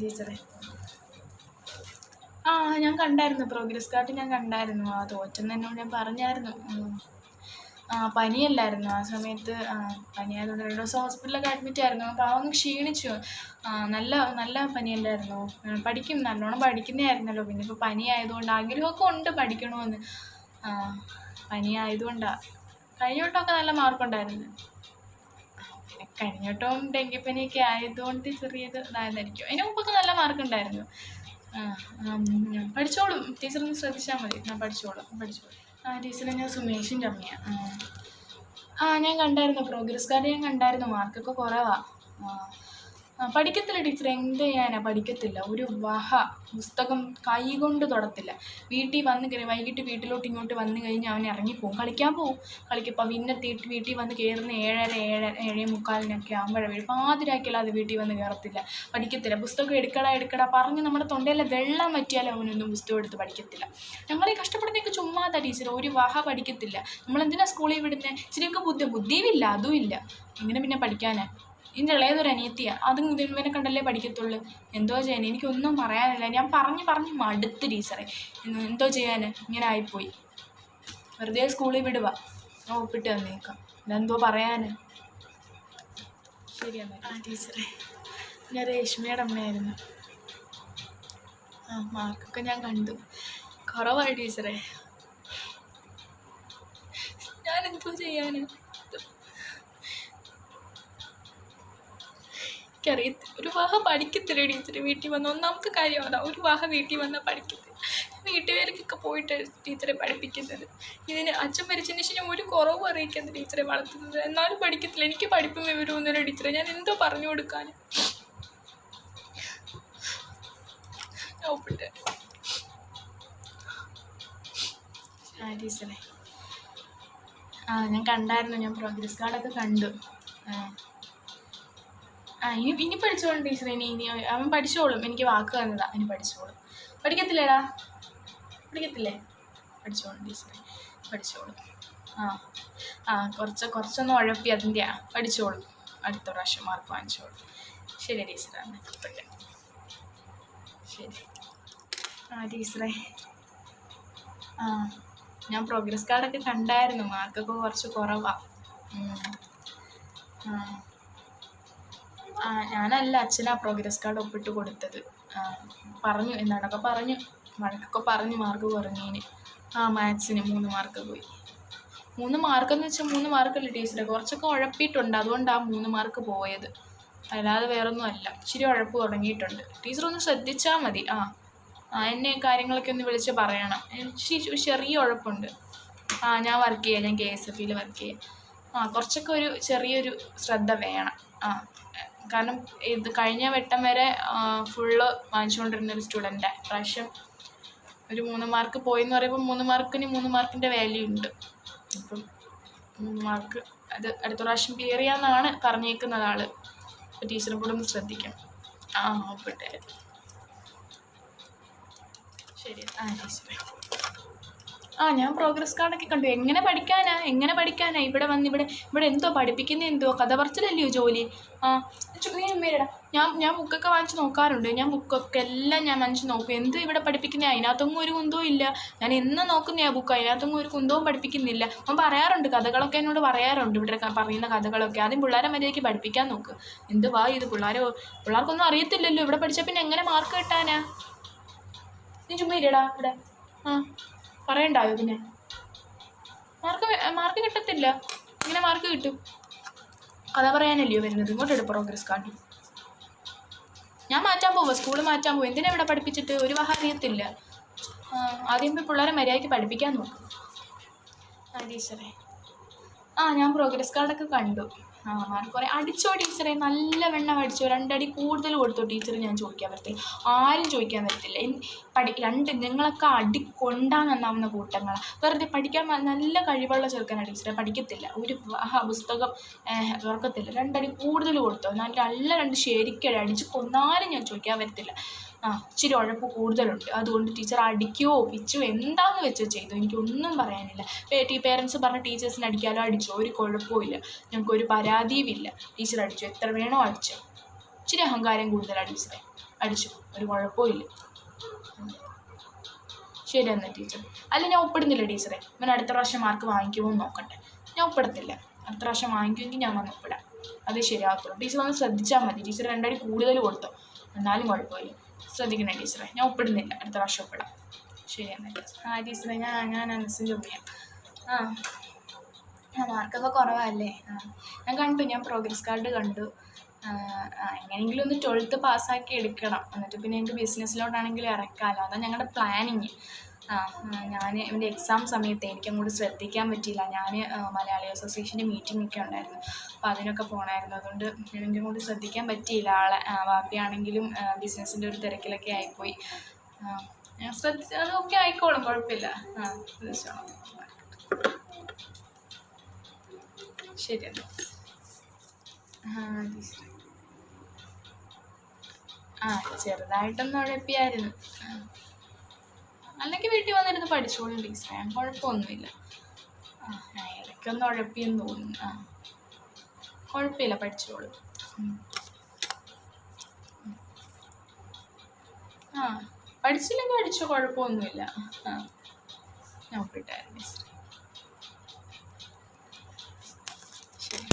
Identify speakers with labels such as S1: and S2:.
S1: ടീച്ചറെ? ആ ഞാൻ കണ്ടായിരുന്നു. പ്രോഗ്രസ് കാർഡ് ഞാൻ കണ്ടായിരുന്നു. ആ തോറ്റെന്ന് എന്നോട് ഞാൻ പറഞ്ഞായിരുന്നു. ആ പനിയല്ലായിരുന്നു. ആ സമയത്ത് പനിയായതുകൊണ്ട് രണ്ട് ദിവസം ഹോസ്പിറ്റലിലൊക്കെ അഡ്മിറ്റ് ആയിരുന്നു. അപ്പോൾ അവൻ ക്ഷീണിച്ചു. നല്ല നല്ല പനിയല്ലായിരുന്നു. പഠിക്കും. നല്ലോണം പഠിക്കുന്നതായിരുന്നല്ലോ. പിന്നെ ഇപ്പോൾ പനി ആയതുകൊണ്ട് ആഗ്രഹമൊക്കെ ഉണ്ട് പഠിക്കണമെന്ന് ആ പനി ആയതുകൊണ്ടാണ് കഴിഞ്ഞ വട്ടമൊക്കെ നല്ല മാർക്കുണ്ടായിരുന്നു പിന്നെ കഴിഞ്ഞ വട്ടവും ഡെങ്കിപ്പനിയൊക്കെ ആയതുകൊണ്ട് ചെറിയത് ഇതായതായിരിക്കും. അതിന് മുമ്പൊക്കെ നല്ല മാർക്ക് ഉണ്ടായിരുന്നു. പഠിച്ചോളും. ടീച്ചറൊന്ന് ശ്രദ്ധിച്ചാൽ മതി. ഞാൻ പഠിച്ചോളും. പഠിച്ചോളും. ആ ടീച്ചറെ ഞാൻ സുമേഷിന്റെ അമ്മയാണ് ആ ഞാൻ കണ്ടായിരുന്നു. പ്രോഗ്രസ് കാർഡ് ഞാൻ കണ്ടായിരുന്നു. മാർക്കൊക്കെ കുറവാണ് പഠിക്കത്തില്ല ടീച്ചർ എന്ത് ചെയ്യാനാ? പഠിക്കത്തില്ല. ഒരു വഹ പുസ്തകം കൈ കൊണ്ട് തൊടത്തില്ല. വീട്ടിൽ വന്ന് കയറി വൈകിട്ട് വീട്ടിലോട്ട് ഇങ്ങോട്ട് വന്നു കഴിഞ്ഞ് അവൻ ഇറങ്ങിപ്പോവും. കളിക്കാൻ പോവും. കളിക്കപ്പോൾ പിന്നെ തീട്ട് വീട്ടിൽ വന്ന് കയറുന്ന ഏഴര ഏഴര ഏഴേ മുക്കാലിനൊക്കെ ആകുമ്പോഴേ വീഴും പാതിരാക്കിയല്ലാതെ വീട്ടിൽ വന്ന് കയറത്തില്ല പഠിക്കത്തില്ല. പുസ്തകം എടുക്കടാ എടുക്കടാ പറഞ്ഞ് നമ്മുടെ തൊണ്ടയിലെ വെള്ളം പറ്റിയാലും അവനൊന്നും പുസ്തകം എടുത്ത് പഠിക്കത്തില്ല. ഞങ്ങളെ കഷ്ടപ്പെടുന്നതൊക്കെ ചുമ്മാതാ ടീച്ചർ ഒരു വഹ പഠിക്കത്തില്ല. നമ്മളെന്തിനാ സ്കൂളിൽ വിടുന്നത് ഇച്ചിരിയൊക്കെ ബുദ്ധി ബുദ്ധിയുമില്ല അതും ഇല്ല. എങ്ങനെ പിന്നെ പഠിക്കാനാ? ഇതിന്റെ ഇളയതൊരു അനിയത്തിയാണ് അതും ഇതിനെ കണ്ടല്ലേ പഠിക്കത്തുള്ളൂ. എന്തോ ചെയ്യാൻ എനിക്കൊന്നും പറയാനില്ല. ഞാൻ പറഞ്ഞ് പറഞ്ഞ് മടുത്ത് ടീച്ചറെ. എന്തോ ചെയ്യാൻ ഇങ്ങനെ ആയിപ്പോയി. വെറുതെ സ്കൂളിൽ വിടുക ഞാൻ ഒപ്പിട്ട് തന്നേക്കാം. ഇതെന്തോ പറയാൻ ശരിയാണ് ആ ടീച്ചറെ. ഞാൻ രേഷ്മയുടെ അമ്മയായിരുന്നു. ആ മാർക്കൊക്കെ ഞാൻ കണ്ടു. കുറവായി ടീച്ചറെ. ഞാൻ എന്തോ എനിക്കറിയത്തില്ല. ഒരു വാഹ പഠിക്കത്തില്ല ടീച്ചർ വീട്ടിൽ വന്ന. ഒന്നാമത്തെ കാര്യം അതാ ഒരു വാഹ വീട്ടിൽ വന്നാൽ പഠിക്കത്തില്ല. വീട്ടുപേർക്കൊക്കെ പോയിട്ട് ടീച്ചറെ പഠിപ്പിക്കുന്നത്. ഇതിന് അച്ഛൻ മരിച്ചതിന് ശേഷം ഒരു കുറവ് അറിയിക്കുന്നത് ടീച്ചറെ വളർത്തുന്നത്. എന്നാലും പഠിക്കത്തില്ല. എനിക്ക് പഠിപ്പും വിവരമൊന്നുമില്ല ടീച്ചറെ. ഞാൻ എന്തോ പറഞ്ഞു കൊടുക്കാൻ ടീച്ചറെ. ആ ഞാൻ കണ്ടായിരുന്നു. ഞാൻ പ്രോഗ്രസ് കാർഡൊക്കെ കണ്ടു. ആ. ഇനി ഇനി പഠിച്ചോളും ടീച്ചർ ഇനി ഇനി അവൻ പഠിച്ചോളും. എനിക്ക് വാക്ക് തന്നതാ ഇനി പഠിച്ചോളും. പഠിക്കത്തില്ലേടാ? പഠിക്കത്തില്ലേ? പഠിച്ചോളും ടീച്ചറെ പഠിച്ചോളും. ആ ആ കുറച്ച് കുറച്ചൊന്ന് ഉഴപ്പി അതിന്റെ ആ പഠിച്ചോളും. അടുത്ത പ്രാവശ്യം മാർക്ക് വാങ്ങിച്ചോളും. ശരി ടീച്ചറെ ശരി. ആ ടീച്ചറെ. ആ ഞാൻ പ്രോഗ്രസ് കാർഡൊക്കെ കണ്ടായിരുന്നു. മാർക്കൊക്കെ കുറച്ച് കുറവാണ് ആ. ഞാനല്ല അച്ഛനാ പ്രോഗ്രസ് കാർഡ് ഒപ്പിട്ട് കൊടുത്തത്. പറഞ്ഞു എന്താണൊക്കെ പറഞ്ഞു. വഴക്കൊക്കെ പറഞ്ഞു മാർക്ക് കുറഞ്ഞതിന് ആ മാത്സിന് മൂന്ന് മാർക്ക് പോയി. മൂന്ന് മാർക്ക് എന്ന് വെച്ചാൽ മൂന്ന് മാർക്കല്ല ടീച്ചറെ കുറച്ചൊക്കെ ഉഴപ്പിയിട്ടുണ്ട്. അതുകൊണ്ടാണ് മൂന്ന് മാർക്ക് പോയത്. അല്ലാതെ വേറൊന്നും അല്ല. ഇച്ചിരി ഉഴപ്പ് തുടങ്ങിയിട്ടുണ്ട്. ടീച്ചർ ഒന്ന് ശ്രദ്ധിച്ചാൽ മതി. ആ ആ എന്നെ കാര്യങ്ങളൊക്കെ ഒന്ന് വിളിച്ച് പറയണം. എനിക്ക് ചെറിയ ഉഴപ്പുണ്ട്. ആ ഞാൻ വർക്ക് ചെയ്യാം. ഞാൻ കെ എസ് എഫ് ഇയിൽ വർക്ക് ചെയ്യാം. ആ കുറച്ചൊക്കെ ഒരു ചെറിയൊരു ശ്രദ്ധ വേണം. ആ കാരണം ഇത് കഴിഞ്ഞ വട്ടം വരെ ഫുള്ള് വാങ്ങിച്ചുകൊണ്ടിരുന്ന ഒരു സ്റ്റുഡന്റെ പ്രാവശ്യം ഒരു മൂന്ന് മാർക്ക് പോയി എന്ന് പറയുമ്പോൾ മൂന്ന് മാർക്കിന് മൂന്ന് മാർക്കിന്റെ വാല്യൂ ഉണ്ട്. അപ്പം മൂന്ന് മാർക്ക് അത് അടുത്ത പ്രാവശ്യം ക്ലിയർ ചെയ്യാമെന്നാണ് പറഞ്ഞേക്കുന്നത് ആൾ അപ്പോൾ ടീച്ചറും കൂടെ ഒന്ന് ശ്രദ്ധിക്കണം. ആ ഓപ്പട്ടെ ശരി ആ ടീച്ചറെ ആ ഞാൻ പ്രോഗ്രസ് കാർഡൊക്കെ കണ്ടു. എങ്ങനെ പഠിക്കാനാ? എങ്ങനെ പഠിക്കാനാ? ഇവിടെ വന്ന് ഇവിടെ ഇവിടെ എന്തോ പഠിപ്പിക്കുന്ന എന്തോ? കഥ പറച്ചിലല്ലയോ ജോലി? ആ നീ ഉമ്മേടാ ഞാൻ ഞാൻ ബുക്കൊക്കെ വാങ്ങിച്ച് നോക്കാറുണ്ട്. ഞാൻ ബുക്കൊക്കെ എല്ലാം ഞാൻ വാങ്ങിച്ച് നോക്കും. എന്ത് ഇവിടെ പഠിപ്പിക്കുന്നത് അതിനകത്തൊന്നും ഒരു കുന്തവും ഇല്ല. ഞാൻ എന്ന് നോക്കുന്ന ആ ബുക്ക് അതിനകത്തൊന്നും ഒരു കുന്തവും പഠിപ്പിക്കുന്നില്ല. അവൻ പറയാറുണ്ട്. കഥകളൊക്കെ എന്നോട് പറയാറുണ്ട്. ഇവിടെ പറയുന്ന കഥകളൊക്കെ. ആദ്യം പിള്ളേരെ മര്യാദയ്ക്ക് പഠിപ്പിക്കാൻ നോക്ക്. എന്ത് വാ ഇത്? പിള്ളേരെ പിള്ളേർക്കൊന്നും അറിയത്തില്ലല്ലോ. ഇവിടെ പഠിച്ചാൽ പിന്നെ എങ്ങനെ മാർക്ക് കിട്ടാനാ? നീ ചുമ്മാ ഇല്ലടാ ഇവിടെ. ആ. പറയണ്ടായോ പിന്നെ? മാർക്ക് മാർക്ക് കിട്ടത്തില്ല. ഇങ്ങനെ മാർക്ക് കിട്ടും. കഥ പറയാനല്ലയോ വരുന്നത്? ഇങ്ങോട്ട് എടു പ്രോഗ്രസ് കാർഡ് ഞാൻ മാറ്റാൻ പോവാ സ്കൂൾ മാറ്റാൻ പോവുക എന്തിനാ ഇവിടെ പഠിപ്പിച്ചിട്ട്? ഒരു വഹ അറിയത്തില്ല. ആദ്യം പോയി പിള്ളേരെ മര്യാദയ്ക്ക് പഠിപ്പിക്കാൻ നോക്കും. ആ ടീച്ചറെ. ആ ഞാൻ പ്രോഗ്രസ് കാർഡൊക്കെ കണ്ടു. ആ മാർക്ക് കുറേ അടിച്ചോ ടീച്ചറെ? നല്ല വെണ്ണം അടിച്ചോ രണ്ടടി കൂടുതൽ കൊടുത്തോ ടീച്ചർ ഞാൻ ചോദിക്കാൻ പറ്റത്തില്ല ആരും ചോദിക്കാൻ പറ്റത്തില്ല പഠി രണ്ട് നിങ്ങളൊക്കെ അടി കൊണ്ടാ നന്നാവുന്ന കൂട്ടങ്ങളാണ് വെറുതെ പഠിക്കാൻ നല്ല കഴിവുള്ള ചെറുക്കനാണ് ടീച്ചറെ. പഠിക്കത്തില്ല. ഒരു ആ പുസ്തകം തുറക്കത്തില്ല. രണ്ടടി കൂടുതൽ കൊടുത്തോ? നല്ല നല്ല രണ്ട് ശരിക്കടി. അടിച്ച് കൊന്നാലും ഞാൻ ചോദിക്കാൻ പറ്റത്തില്ല ആ ഇച്ചിരി ഉഴപ്പ് കൂടുതലുണ്ട്. അതുകൊണ്ട് ടീച്ചർ അടിക്കുവോ പിച്ചോ എന്താന്ന് വെച്ചോ ചെയ്തു എനിക്കൊന്നും പറയാനില്ല. ടീ പേരൻസ് പറഞ്ഞ ടീച്ചേഴ്സിനെ അടിക്കാലോ അടിച്ചോ ഒരു കുഴപ്പമില്ല ഞങ്ങൾക്കൊരു ഞങ്ങൾക്ക് ഒരു പരാതിയും ഇല്ല. ടീച്ചർ അടിച്ചു. എത്ര വേണോ അടിച്ചോ. ഇച്ചിരി അഹങ്കാരം കൂടുതലാണ് ടീച്ചറെ അടിച്ചു. ഒരു കുഴപ്പമില്ല ശരി എന്നാൽ ടീച്ചർ അല്ല ഞാൻ ഒപ്പിടുന്നില്ല ടീച്ചറെ ഇവൻ അടുത്ത പ്രാവശ്യം മാർക്ക് വാങ്ങിക്കുമോ എന്ന് നോക്കട്ടെ. ഞാൻ ഒപ്പിടത്തില്ല. അടുത്ത പ്രാവശ്യം വാങ്ങിക്കുമെങ്കിൽ ഞാൻ വന്ന് ഒപ്പിടാം. അത് ശരിയാകത്തുള്ളൂ ടീച്ചർ ഒന്ന് ശ്രദ്ധിച്ചാൽ മതി. ടീച്ചർ രണ്ടടി കൂടുതൽ കൊടുത്തോ. എന്നാലും കുഴപ്പമില്ല. ശ്രദ്ധിക്കണേ ടീച്ചറെ. ഞാൻ ഒപ്പിടുന്നില്ല. അടുത്ത പ്രാവശ്യം ഒപ്പിടാം. ശരി എന്നാൽ ആ ടീച്ചറെ ഞാൻ ഞാൻ അനുസരിച്ച് ഒപ്പിക്കാം ആ. ആ മാർക്കൊക്കെ കുറവല്ലേ? ആ. ഞാൻ കണ്ടു ഞാൻ പ്രോഗ്രസ് കാർഡ് കണ്ടു. എങ്ങനെയെങ്കിലും ഒന്ന് ട്വൽത്ത് പാസ്സാക്കി എടുക്കണം. എന്നിട്ട് പിന്നെ എനിക്ക് ബിസിനസ്സിലോട്ടാണെങ്കിലും ഇറക്കാമല്ലോ അതാണ് ഞങ്ങളുടെ പ്ലാനിങ് ആ ഞാൻ എന്റെ എക്സാം സമയത്ത് എനിക്കങ്ങോട്ട് ശ്രദ്ധിക്കാൻ പറ്റിയില്ല. ഞാൻ മലയാളി അസോസിയേഷന്റെ മീറ്റിംഗ് ഒക്കെ ഉണ്ടായിരുന്നു. അപ്പോൾ അതിനൊക്കെ പോകണമായിരുന്നു അതുകൊണ്ട് എനിക്ക് അങ്ങോട്ട് ശ്രദ്ധിക്കാൻ പറ്റിയില്ല. ആളെ വാപ്പിയാണെങ്കിലും ബിസിനസ്സിന്റെ ഒരു തിരക്കിലൊക്കെ ആയിപ്പോയി. ശ്രദ്ധിച്ച് അതൊക്കെ ആയിക്കോളും കുഴപ്പമില്ല. ശരി എന്നാൽ ആ ചെറുതായിട്ടൊന്നും ഉഴപ്പിയായിരുന്നു. അല്ലെങ്കിൽ വീട്ടിൽ വന്നിരുന്ന് പഠിച്ചോളൂ ടീച്ചറെ. കുഴപ്പമൊന്നുമില്ല. ആ ഉഴപ്പിയെന്ന് തോന്നുന്നു. ആ കുഴപ്പമില്ല പഠിച്ചോളൂ. ആ പഠിച്ചില്ലെങ്കിൽ പഠിച്ചോ കുഴപ്പമൊന്നുമില്ല. ആ നോക്കിട്ടായിരുന്നു Thank ശരി.